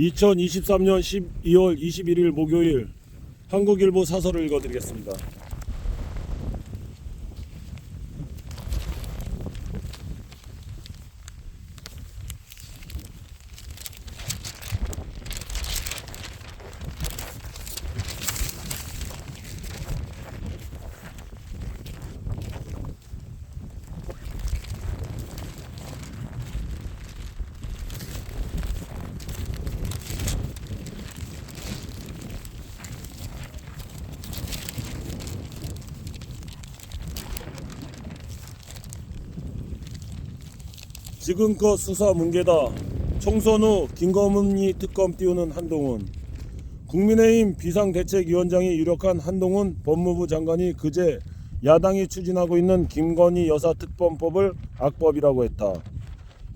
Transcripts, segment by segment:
2023년 12월 21일 목요일 한국일보 사설을 읽어드리겠습니다. 지금껏 수사 뭉개다 총선 후 김검은이 특검 띄우는 한동훈 국민의힘 비상대책위원장이 유력한 한동훈 법무부 장관이 그제 야당이 추진하고 있는 김건희 여사 특검법을 악법이라고 했다.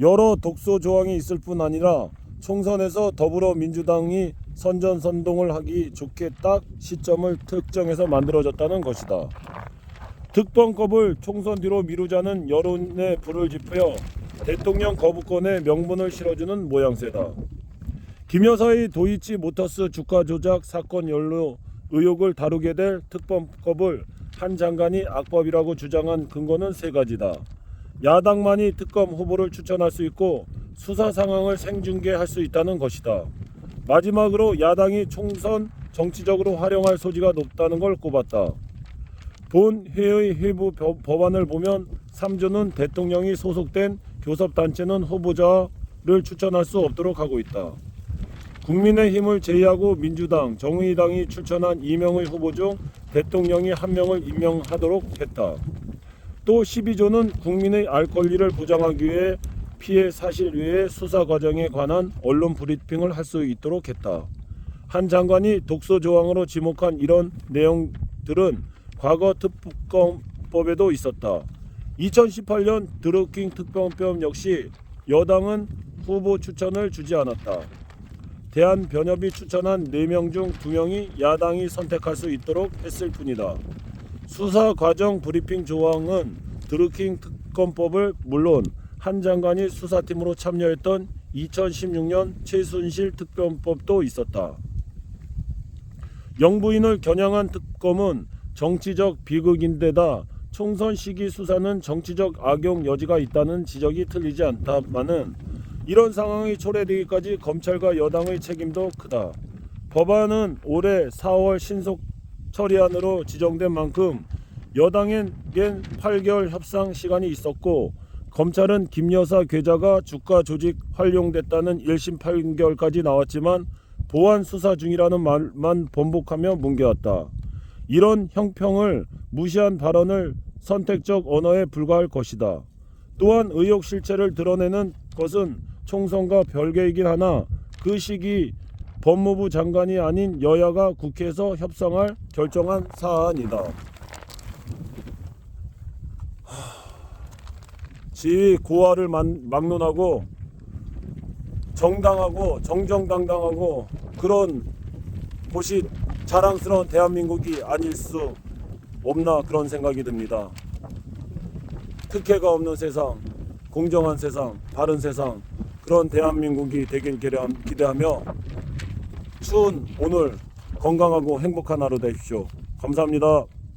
여러 독소 조항이 있을 뿐 아니라 총선에서 더불어민주당이 선전선동을 하기 좋게 딱 시점을 특정해서 만들어졌다는 것이다. 특검법을 총선 뒤로 미루자는 여론에 불을 지펴 대통령 거부권에 명분을 실어주는 모양새다. 김 여사의 도이치 모터스 주가 조작 사건 연루 의혹을 다루게 될 특검법을 한 장관이 악법이라고 주장한 근거는 세 가지다. 야당만이 특검 후보를 추천할 수 있고 수사 상황을 생중계할 수 있다는 것이다. 마지막으로 야당이 총선 정치적으로 활용할 소지가 높다는 걸 꼽았다. 본 회의 회부 법- 법안을 보면 3조는 대통령이 소속된 교섭단체는 후보자를 추천할 수 없도록 하고 있다. 국민의힘을 제외하고 민주당, 정의당이 추천한 2명의 후보 중 대통령이 한 명을 임명하도록 했다. 또 12조는 국민의 알 권리를 보장하기 위해 피해 사실 외의 수사 과정에 관한 언론 브리핑을 할 수 있도록 했다. 한 장관이 독소 조항으로 지목한 이런 내용들은 과거 특검법에도 있었다. 2018년 드루킹 특검법 역시 여당은 후보 추천을 주지 않았다. 대한변협이 추천한 4명 중 2명이 야당이 선택할 수 있도록 했을 뿐이다. 수사 과정 브리핑 조항은 드루킹 특검법을 물론 한 장관이 수사팀으로 참여했던 2016년 최순실 특검법도 있었다. 영부인을 겨냥한 특검은 정치적 비극인데다 총선 시기 수사는 정치적 악용 여지가 있다는 지적이 틀리지 않다마는 이런 상황이 초래되기까지 검찰과 여당의 책임도 크다. 법안은 올해 4월 신속 처리안으로 지정된 만큼 여당엔 8개월 협상 시간이 있었고 검찰은 김 여사 계좌가 주가 조직 활용됐다는 1심 판결까지 나왔지만 보안 수사 중이라는 말만 번복하며 뭉개왔다. 이런 형평을 무시한 발언을 선택적 언어에 불과할 것이다. 또한 의혹 실체를 드러내는 것은 총선과 별개이긴 하나 그 시기 법무부 장관이 아닌 여야가 국회에서 협상할 결정한 사안이다. 하, 지위 고하를 만- 막론하고 정당하고 정정당당하고 그런 곳이 자랑스러운 대한민국이 아닐 수 없나 그런 생각이 듭니다. 특혜가 없는 세상, 공정한 세상, 바른 세상 그런 대한민국이 되길 기대하며 추운 오늘 건강하고 행복한 하루 되십시오. 감사합니다.